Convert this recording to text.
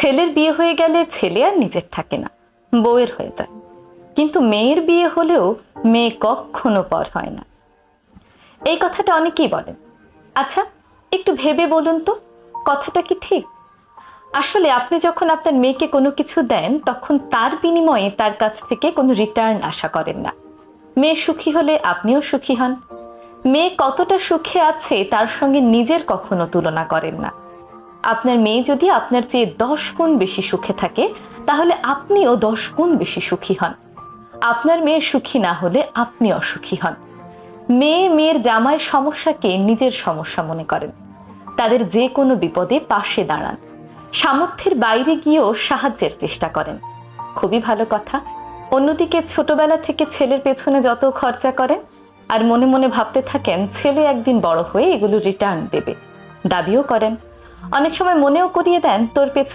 ছেলের বিয়ে হয়ে গেলে ছেলে আর নিজের থাকে না, বউয়ের হয়ে যায়। কিন্তু মেয়ের বিয়ে হলেও মেয়ে কখনো পর হয় না। এই কথাটা অনেকেই বলেন। আচ্ছা একটু ভেবে বলুন তো, কথাটা কি ঠিক? আসলে আপনি যখন আপনার মেয়েকে কোনো কিছু দেন, তখন তার বিনিময়ে তার কাছ থেকে কোনো রিটার্ন আশা করেন না। মেয়ে সুখী হলে আপনিও সুখী হন। মেয়ে কতটা সুখে আছে, তার সঙ্গে নিজের কখনো তুলনা করেন না। আপনার মেয়ে যদি আপনার চেয়ে দশ গুণ বেশি সুখে থাকে, তাহলে আপনিও দশ গুণ বেশি সুখী হন। আপনার মেয়ে সুখী না হলে আপনি অসুখী হন। মেয়ে মেয়ের জামাইয়ের সমস্যাকে নিজের সমস্যা মনে করেন। তাদের যে কোনো বিপদে পাশে দাঁড়ান। সামর্থ্যের বাইরে গিয়েও সাহায্যের চেষ্টা করেন। খুবই ভালো কথা। অন্যদিকে ছোটবেলা থেকে ছেলের পেছনে যত খরচা করেন, আর মনে মনে ভাবতে থাকেন, ছেলে একদিন বড় হয়ে এগুলো রিটার্ন দেবে। দাবিও করেন। অনেক সময় মনেও করিয়ে দেন তোর পেছনে।